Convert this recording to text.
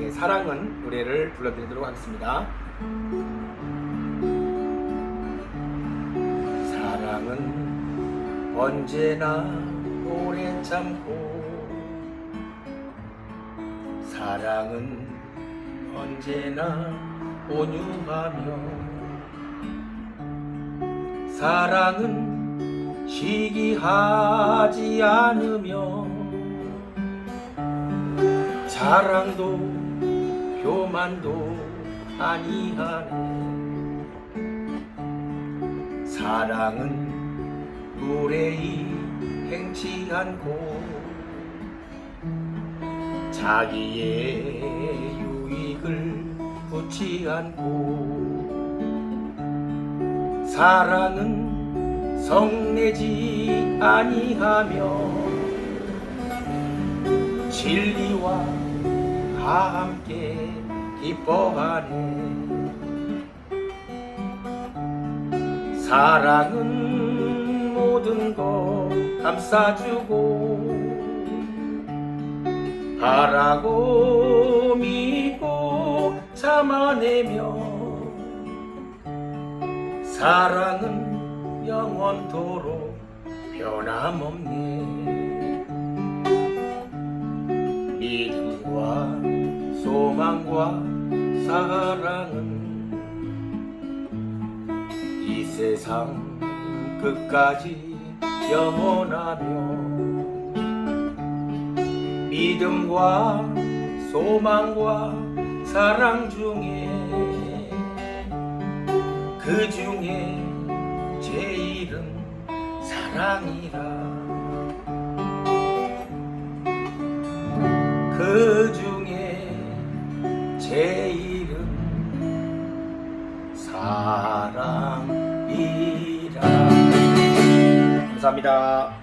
예, 사랑은 노래를 불러드리도록 하겠습니다. 사랑은 언제나 오래 참고 사랑은 언제나 온유하며 사랑은 시기하지 않으며 자랑도 교만도 아니하네. 사랑은 무례히 행치 않고 자기의 유익을 붙지 않고 사랑은 성내지 아니하며 진리와 함께 기뻐하네. 사랑은 모든 것 감싸주고 바라고 믿고 참아내며 사랑은 영원토록 변함없네 소망과 사랑은 이 세상 끝까지 영원하며 믿음과 소망과 사랑 중에 그 중에 제일은 사랑이라 감사합니다.